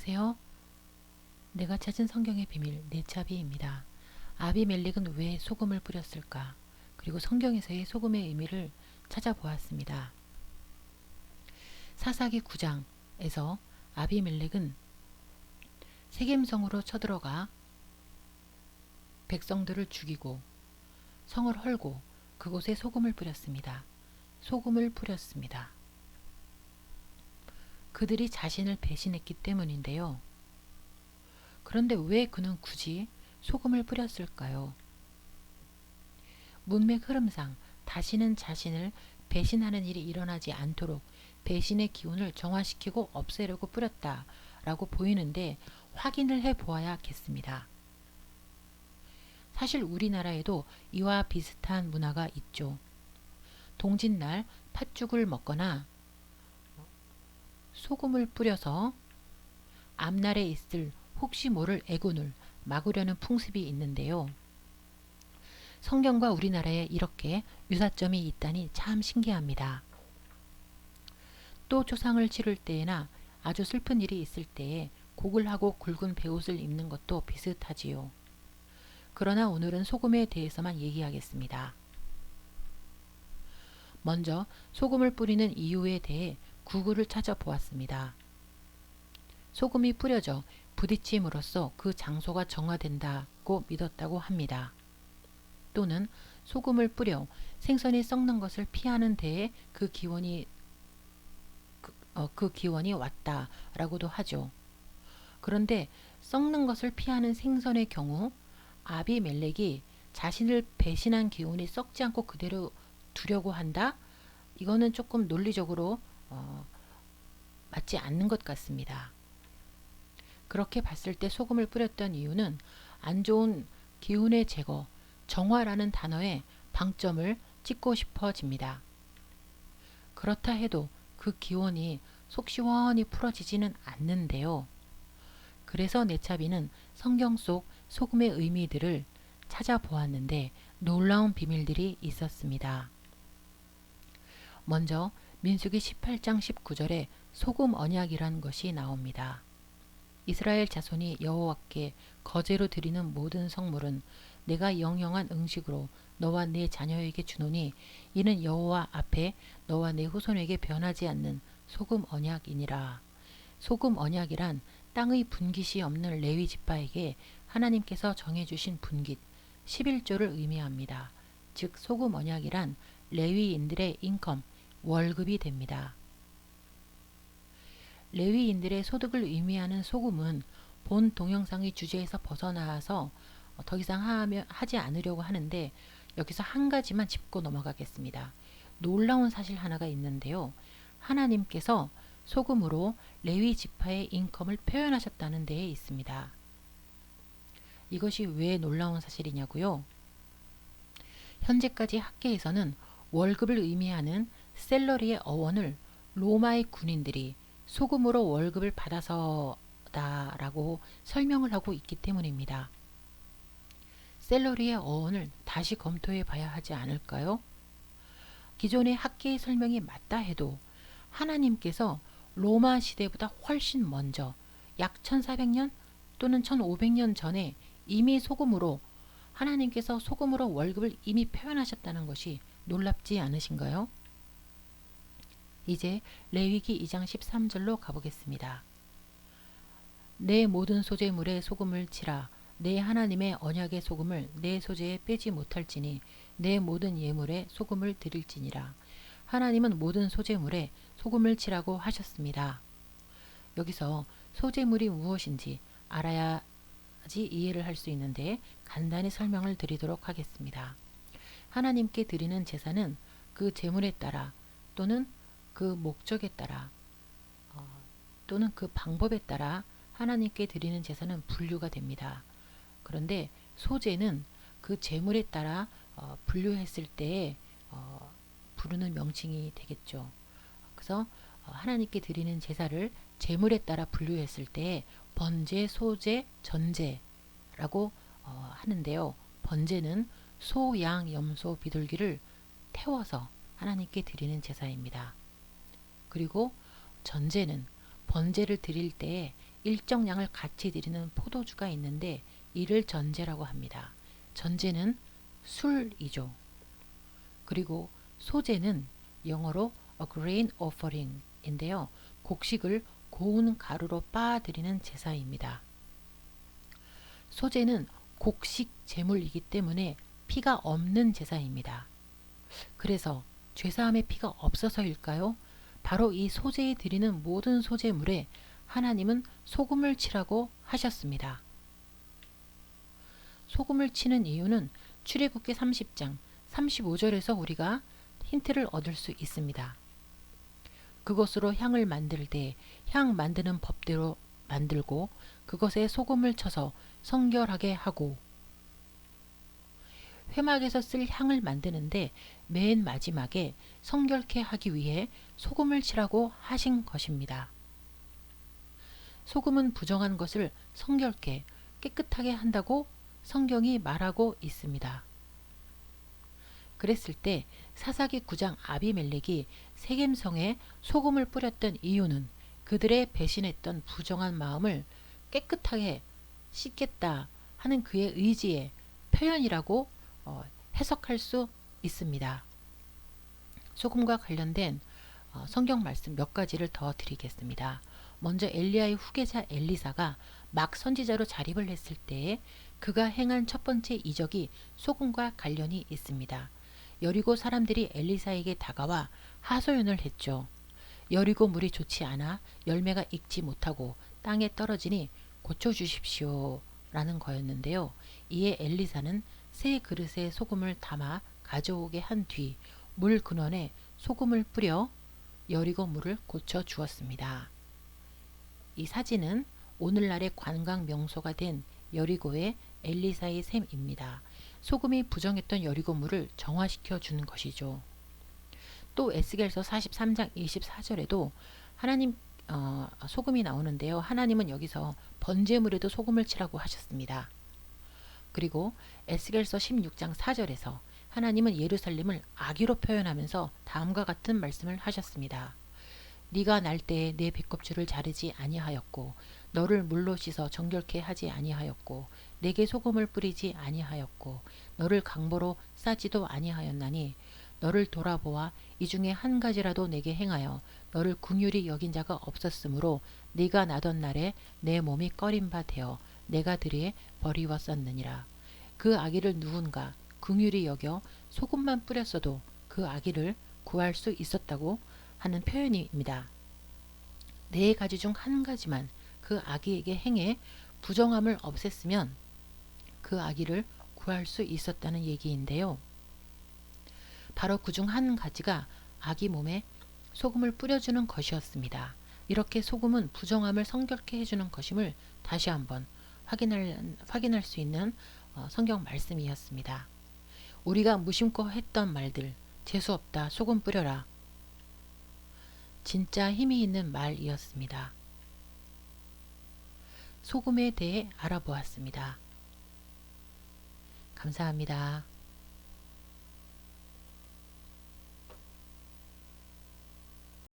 안녕하세요. 내가 찾은 성경의 비밀 네차비입니다. 아비멜렉은 왜 소금을 뿌렸을까? 그리고 성경에서의 소금의 의미를 찾아보았습니다. 사사기 9장에서 아비멜렉은 세겜성으로 쳐들어가 백성들을 죽이고 성을 헐고 그곳에 소금을 뿌렸습니다. 소금을 뿌렸습니다. 그들이 자신을 배신했기 때문인데요. 그런데 왜 그는 굳이 소금을 뿌렸을까요? 문맥 흐름상 다시는 자신을 배신하는 일이 일어나지 않도록 배신의 기운을 정화시키고 없애려고 뿌렸다 라고 보이는데 확인을 해 보아야겠습니다. 사실 우리나라에도 이와 비슷한 문화가 있죠. 동짓날 팥죽을 먹거나 소금을 뿌려서 앞날에 있을 혹시 모를 애군을 막으려는 풍습이 있는데요. 성경과 우리나라에 이렇게 유사점이 있다니 참 신기합니다. 또 조상을 치를 때에나 아주 슬픈 일이 있을 때에 곡을 하고 굵은 베옷을 입는 것도 비슷하지요. 그러나 오늘은 소금에 대해서만 얘기하겠습니다. 먼저 소금을 뿌리는 이유에 대해 구글을 찾아보았습니다. 소금이 뿌려져 부딪힘으로써 그 장소가 정화된다고 믿었다고 합니다. 또는 소금을 뿌려 생선이 썩는 것을 피하는 데에 그 기원이 그, 어, 그 기원이 왔다라고도 하죠. 그런데 썩는 것을 피하는 생선의 경우 아비멜렉이 자신을 배신한 기운이 썩지 않고 그대로 두려고 한다? 이거는 조금 논리적으로 어, 맞지 않는 것 같습니다. 그렇게 봤을 때 소금을 뿌렸던 이유는 안 좋은 기운의 제거, 정화라는 단어에 방점을 찍고 싶어집니다. 그렇다 해도 그 기원이 속 시원히 풀어지지는 않는데요. 그래서 내차비는 성경 속 소금의 의미들을 찾아보았는데 놀라운 비밀들이 있었습니다. 먼저 민수기 18장 19절에 소금 언약이란 것이 나옵니다. 이스라엘 자손이 여호와께 거제로 드리는 모든 성물은 내가 영영한 음식으로 너와 내 자녀에게 주노니 이는 여호와 앞에 너와 내 후손에게 변하지 않는 소금 언약이니라. 소금 언약이란 땅의 분깃이 없는 레위 지파에게 하나님께서 정해주신 분깃 11조를 의미합니다. 즉 소금 언약이란 레위인들의 인컴 월급이 됩니다. 레위인들의 소득을 의미하는 소금은 본 동영상의 주제에서 벗어나서 더 이상 하지 않으려고 하는데 여기서 한 가지만 짚고 넘어가겠습니다. 놀라운 사실 하나가 있는데요. 하나님께서 소금으로 레위 지파의 인컴을 표현하셨다는 데에 있습니다. 이것이 왜 놀라운 사실이냐고요? 현재까지 학계에서는 월급을 의미하는 셀러리의 어원을 로마의 군인들이 소금으로 월급을 받아서다라고 설명을 하고 있기 때문입니다. 셀러리의 어원을 다시 검토해 봐야 하지 않을까요? 기존의 학계의 설명이 맞다 해도 하나님께서 로마 시대보다 훨씬 먼저 약 1400년 또는 1500년 전에 이미 소금으로 하나님께서 소금으로 월급을 이미 표현하셨다는 것이 놀랍지 않으신가요? 이제 레위기 2장 13절로 가보겠습니다. 내 모든 소재물에 소금을 치라. 내 하나님의 언약의 소금을 내 소재에 빼지 못할지니 내 모든 예물에 소금을 드릴지니라. 하나님은 모든 소재물에 소금을 치라고 하셨습니다. 여기서 소재물이 무엇인지 알아야지 이해를 할 수 있는데 간단히 설명을 드리도록 하겠습니다. 하나님께 드리는 제사는 그 제물에 따라 또는 그 목적에 따라 어, 또는 그 방법에 따라 하나님께 드리는 제사는 분류가 됩니다. 그런데 소재는 그 제물에 따라 어, 분류했을 때 어, 부르는 명칭이 되겠죠. 그래서 어, 하나님께 드리는 제사를 제물에 따라 분류했을 때 번제, 소제, 전제라고 어, 하는데요. 번제는 소, 양, 염소, 비둘기를 태워서 하나님께 드리는 제사입니다. 그리고 전제는 번제를 드릴 때에 일정 량을 같이 드리는 포도주가 있는데 이를 전제라고 합니다. 전제는 술이죠. 그리고 소제는 영어로 a grain offering인데요. 곡식을 고운 가루로 빻아드리는 제사입니다. 소제는 곡식 제물이기 때문에 피가 없는 제사입니다. 그래서 죄사함의 피가 없어서일까요? 바로 이 소제에 드리는 모든 소제물에 하나님은 소금을 치라고 하셨습니다. 소금을 치는 이유는 출애굽기 30장 35절에서 우리가 힌트를 얻을 수 있습니다. 그것으로 향을 만들 때 향 만드는 법대로 만들고 그것에 소금을 쳐서 성결하게 하고 회막에서 쓸 향을 만드는데 맨 마지막에 성결케 하기 위해 소금을 치라고 하신 것입니다. 소금은 부정한 것을 성결케 깨끗하게 한다고 성경이 말하고 있습니다. 그랬을 때 사사기 9장 아비멜렉이 세겜성에 소금을 뿌렸던 이유는 그들의 배신했던 부정한 마음을 깨끗하게 씻겠다 하는 그의 의지의 표현이라고 어, 해석할 수 있습니다. 소금과 관련된 어, 성경 말씀 몇 가지를 더 드리겠습니다. 먼저 엘리야의 후계자 엘리사가 막 선지자로 자립을 했을 때에 그가 행한 첫 번째 이적이 소금과 관련이 있습니다. 여리고 사람들이 엘리사에게 다가와 하소연을 했죠. 여리고 물이 좋지 않아 열매가 익지 못하고 땅에 떨어지니 고쳐주십시오. 라는 거였는데요. 이에 엘리사는 새 그릇에 소금을 담아 가져오게 한 뒤 물 근원에 소금을 뿌려 여리고 물을 고쳐 주었습니다. 이 사진은 오늘날의 관광 명소가 된 여리고의 엘리사의 샘입니다. 소금이 부정했던 여리고 물을 정화시켜 주는 것이죠. 또 에스겔서 43장 24절에도 하나님 어, 소금이 나오는데요. 하나님은 여기서 번제물에도 소금을 치라고 하셨습니다. 그리고 에스겔서 16장 4절에서 하나님은 예루살렘을 아기로 표현하면서 다음과 같은 말씀을 하셨습니다. 네가 날 때에 내 배꼽줄을 자르지 아니하였고 너를 물로 씻어 정결케 하지 아니하였고 내게 소금을 뿌리지 아니하였고 너를 강보로 싸지도 아니하였나니 너를 돌아보아 이 중에 한 가지라도 내게 행하여 너를 궁휼히 여긴 자가 없었으므로 네가 나던 날에 내 몸이 꺼린 바 되어 내가 들에 버리웠었느니라. 그 아기를 누군가 궁휼히 여겨 소금만 뿌렸어도 그 아기를 구할 수 있었다고 하는 표현입니다. 네 가지 중 한 가지만 그 아기에게 행해 부정함을 없앴으면 그 아기를 구할 수 있었다는 얘기인데요. 바로 그 중 한 가지가 아기 몸에 소금을 뿌려주는 것이었습니다. 이렇게 소금은 부정함을 성결케 해주는 것임을 다시 한번 확인할, 확인할 수 있는 어, 성경 말씀이었습니다. 우리가 무심코 했던 말들, 재수없다, 소금 뿌려라. 진짜 힘이 있는 말이었습니다. 소금에 대해 알아보았습니다. 감사합니다.